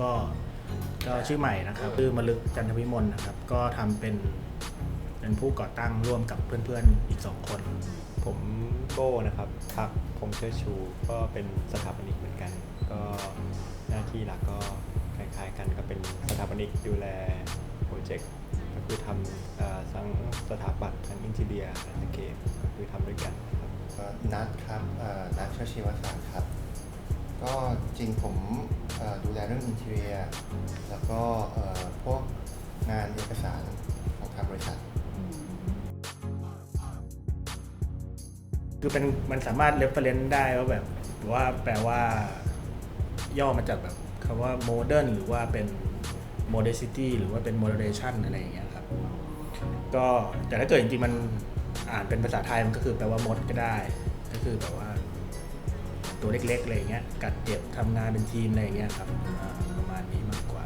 ก็ก็ชื่อใหม่นะครับชื่อมลึกจันทวิมลนะครับ ก็ทำเป็นเป็นผู้ก่อตั้งร่วมกับเพื่อนๆอีกสองคน ผมโก้นะครับพักพงษ์เชิดชูก็เป็นสถาปนิกเหมือนกัน ก็หน้าที่หลักก็คล้ายๆกันก็เป็นสถาปนิกดูแลโปรเจกต์ก็คือทำเอ่อทั้งสถาปัตย์ทั้งอินทีเรียและสเกมก็คือทำด้วยกันครับก็นัดครับเอ่อนัดชชีวศาสตร์ครับ ก็จริงผมดูแลเรื่องอินเทอร์เรียแล้วก็พวกงานเอกสารของทางบริษัท คือเป็นมันสามารถ reference ได้ว่าแบบว่าแปลว่า ย่อมาจากแบบคำว่า modern หรือว่าเป็น modernity หรือว่าเป็น moderation อะไรอย่างเงี้ยครับ ก็แต่ถ้าเกิดจริงๆมันอ่านเป็นภาษาไทยมันก็คือแปลว่ามดก็ได้ ก็คือแบบว่า ตัวเล็กๆอะไรอย่างเงี้ยกัดเก็บทำงานเป็นทีมอะไรเงี้ยครับประมาณนี้มากกว่า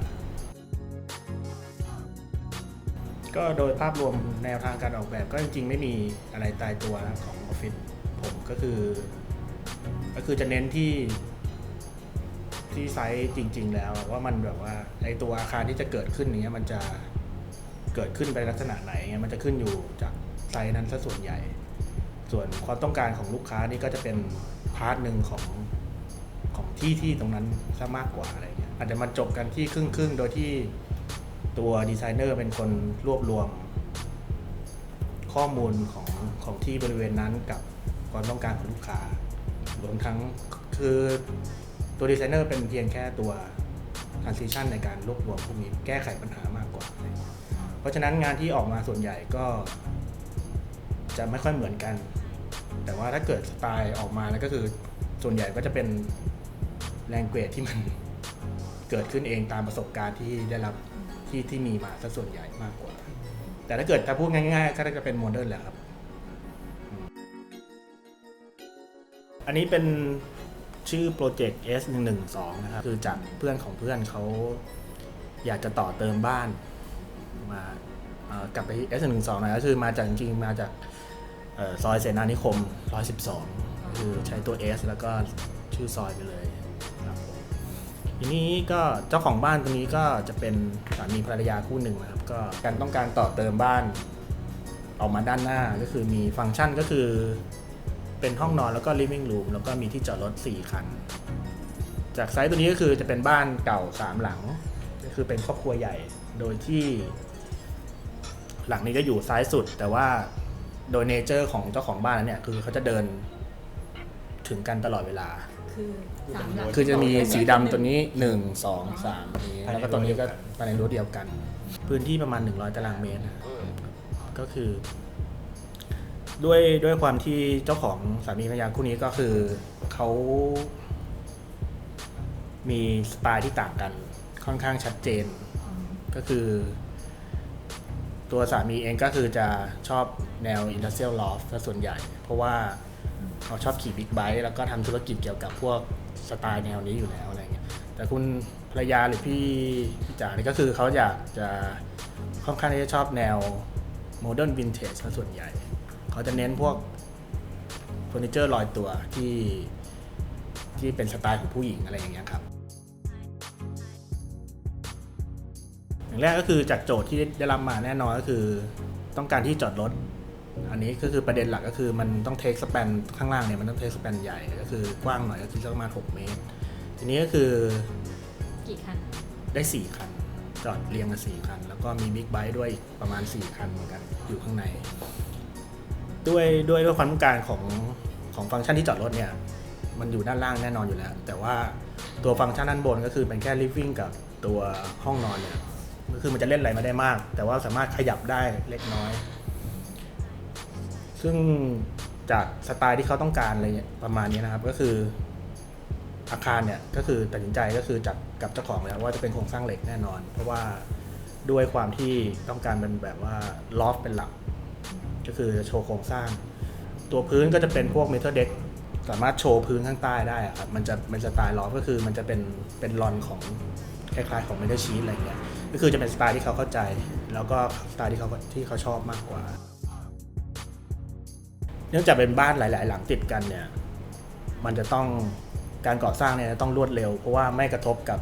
ก็โดยภาพรวมแนวทางการออกแบบก็จริงๆ ไม่มีอะไรตายตัวนะของออฟฟิศผมก็คือ ก็คือจะเน้นที่ที่ไซส์จริง ๆ แล้วว่ามันแบบว่าไอตัวอาคารที่จะเกิดขึ้นเนี้ยมันจะเกิดขึ้นไปลักษณะไหนเงี้ยมันจะขึ้นอยู่จากไซส์นั้นซะส่วนใหญ่ ส่วนความต้องการของลูกค้านี่ก็จะเป็นพาร์ทหนึ่งของของที่ที่ตรงนั้นซะมากกว่าอะไรเงี้ยอาจจะมาจบกันที่ครึ่งครึ่งๆโดยที่ตัวดีไซเนอร์เป็นคนรวบรวม ข้อมูลของของที่บริเวณนั้นกับความต้องการของลูกค้ารวมทั้งคือตัวดีไซเนอร์เป็นเพียงแค่ตัว transition ในการรวบรวมพวกนี้แก้ไขปัญหามากกว่า เพราะฉะนั้นงานที่ออกมาส่วนใหญ่ก็จะไม่ค่อยเหมือนกัน แต่ว่าถ้าเกิดสไตล์ออกมาแล้วก็คือส่วนใหญ่ก็จะเป็นแรงเกรดที่มันเกิดขึ้นเองตามประสบการณ์ที่ได้รับที่ที่มีมาซะส่วนใหญ่มากกว่า แต่ถ้าเกิดถ้าพูดง่ายๆ ก็จะเป็นโมเดิร์นแหละครับ อันนี้เป็นชื่อโปรเจกต์ S112 นะครับ คือจากเพื่อนของเพื่อนเขาอยากจะต่อเติมบ้านมาเอ่อกลับไปที่ S112 นะก็คือมาจากจริงๆมาจากเอ่อ ซอยเสนานิคม 112 คือใช้ตัว S แล้วก็ชื่อซอยไปเลยครับผมทีนี้ก็เจ้าของบ้านตรงนี้ก็จะเป็นสามีภรรยาคู่หนึ่งนะครับ ก็การต้องการต่อเติมบ้านออกมาด้านหน้าก็คือมีฟังก์ชันก็คือเป็นห้องนอนแล้วก็ living room แล้วก็มีที่จอดรถ 4 คัน จากไซส์ตัวนี้ก็คือจะเป็นบ้านเก่า 3 หลัง ก็คือเป็นครอบครัวใหญ่ โดยที่ หลังนี้ก็อยู่ซ้ายสุด แต่ว่า โดยเนเจอร์ของเจ้าของบ้านนั้นเนี่ยคือเขาจะเดินถึงกันตลอดเวลา คือสามหลังคือจะมีสีดำตัวนี้1 2 3นี้แล้วก็ตัวนี้ก็ภายในรั้วเดียวกัน พื้นที่ประมาณ 100 ตารางเมตรนะก็คือ ด้วยด้วยความที่เจ้าของสามีภรรยาคู่นี้ก็คือเขามีสไตล์ที่ต่างกันค่อนข้างชัดเจน ก็คือ ตัวสามีเองก็คือจะชอบแนว Industrial Loft ซะส่วนใหญ่ เพราะว่าเขาชอบขี่บิ๊กไบค์แล้วก็ทำธุรกิจเกี่ยวกับพวกสไตล์แนวนี้อยู่แล้วอะไรเงี้ยแต่คุณภรรยาหรือพี่พี่จ๋านี่ก็คือเขาอยากจะค่อนข้างที่จะชอบแนวโมเดิร์นวินเทจซะส่วนใหญ่ เขาจะเน้นพวกเฟอร์นิเจอร์ลอยตัวที่ที่เป็นสไตล์ของผู้หญิงอะไรอย่างเงี้ยครับ อย่างแรกก็คือจากโจทย์ที่ได้รับมาแน่นอนก็คือ ต้องการที่จอดรถ อันนี้ก็คือประเด็นหลักก็คือมันต้องเทคส p ปนข้างล่างเนี่ยมันต้องเทคส p ปนใหญ่ก็คือกว้างหน่อยก็คือประมาณ 6 เมตร ทีนี้ก็คือกี่คันได้ 4 คัน จอดเรียงกัน4คัน แล้วก็มีบิ๊กไบค์ด้วยอีกประมาณ 4 คันเหมือนกันอยู่ข้างใน ด้วยด้วยด้วยความต้องการของของฟังก์ชันที่จอดรถเนี่ยมันอยู่ด้านล่างแน่นอนอยู่แล้ว แต่ว่าตัวฟังก์ชันด้านบนก็คือเป็นแค่ living กับตัวห้องนอนเนี่ย คือมันจะเล่นอะไรไม่ได้มาก แต่ว่าสามารถขยับได้เล็กน้อย ซึ่งจากสไตล์ที่เขาต้องการอะไรเงี้ยประมาณนี้นะครับก็คืออาคารเนี่ยก็คือตัดสินใจก็คือจับกับเจ้าของแล้วว่าจะเป็นโครงสร้างเหล็กแน่นอน เพราะว่าด้วยความที่ต้องการเป็นแบบว่าลอฟเป็นหลัก ก็คือจะโชว์โครงสร้าง ตัวพื้นก็จะเป็นพวกเมทัลเด็กสามารถโชว์พื้นข้างใต้ได้ครับมันจะเป็นสไตล์ลอฟก็คือมันจะเป็นเป็นลอนของคล้ายๆของเมทัลชีสอะไรเงี้ย ก็คือจะเป็นสไตล์ที่เขาเข้าใจ แล้วก็สไตล์ที่เขาที่เขาชอบมากกว่า เนื่องจากเป็นบ้านหลาย ๆ หลังติดกันเนี่ย มันจะต้องการก่อสร้างเนี่ยต้องรวดเร็ว เพราะว่าไม่กระทบกับ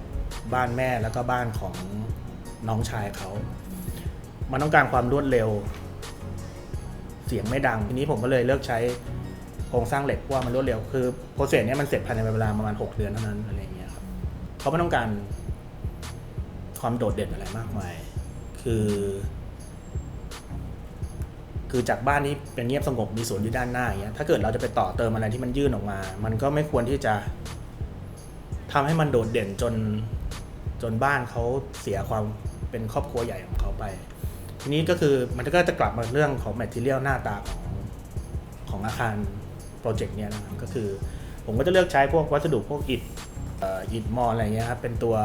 บ้านแม่แล้วก็บ้านของน้องชายเขา มันต้องการความรวดเร็ว เสียงไม่ดัง ทีนี้ผมก็เลยเลือกใช้โครงสร้างเหล็กเพราะว่ามันรวดเร็ว คือโปรเซสเนี้ยมันเสร็จภายในเวลาประมาณ 6 เดือนเท่านั้นอะไรเงี้ยครับเขาไม่ต้องการ ความโดดเด่นอะไรมากมาย คือ คือจากบ้านนี้เป็นเงียบสงบมีสวนอยู่ด้านหน้าอย่างเงี้ยถ้าเกิดเราจะไปต่อเติมอะไรที่มันยื่นออกมา มันก็ไม่ควรที่จะทำให้มันโดดเด่นจนจนบ้านเขาเสียความเป็นครอบครัวใหญ่ของเขาไป ทีนี้ก็คือมันก็จะกลับมาเรื่องของแมทเทียลหน้าตาของของอาคารโปรเจกต์เนี้ยนะครับก็คือ ผมก็จะเลือกใช้พวกวัสดุพวกอิฐอออิฐมอลอะไรเงี้ยครับเป็นตัว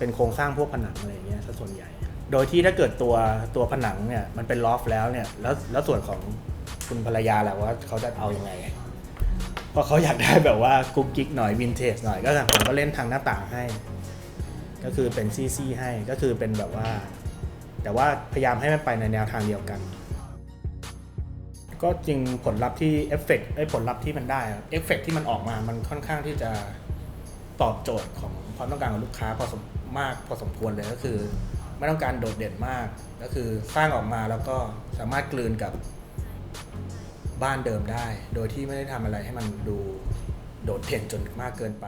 เป็นโครงสร้างพวกผนังอะไรเงี้ยซะส่วนใหญ่ โดยที่ถ้าเกิดตัวตัวผนังเนี่ยมันเป็นลอฟแล้วเนี่ยแล้วแล้วส่วนของคุณภรรยาแหละว่าเขาจะเอายังไงเพราะเขาอยากได้แบบว่ากุ๊กกิ๊กหน่อยวินเทจหน่อยก็ผมก็เล่นทางหน้าต่างให้ ก็คือเป็นซี่ๆให้ก็คือเป็นแบบว่า แต่ว่าพยายามให้มันไปในแนวทางเดียวกัน ก็จริงผลลัพธ์ที่เอฟเฟกต์ไอ้ผลลัพธ์ที่มันได้เอฟเฟกต์ที่มันออกมามันค่อนข้างที่จะตอบโจทย์ของความต้องการของลูกค้าพอสม มากพอสมควรเลยก็คือ ไม่ต้องการโดดเด่นมาก ก็คือสร้างออกมาแล้วก็สามารถกลืนกับบ้านเดิมได้ โดยที่ไม่ได้ทำอะไรให้มันดูโดดเด่นจนมากเกินไป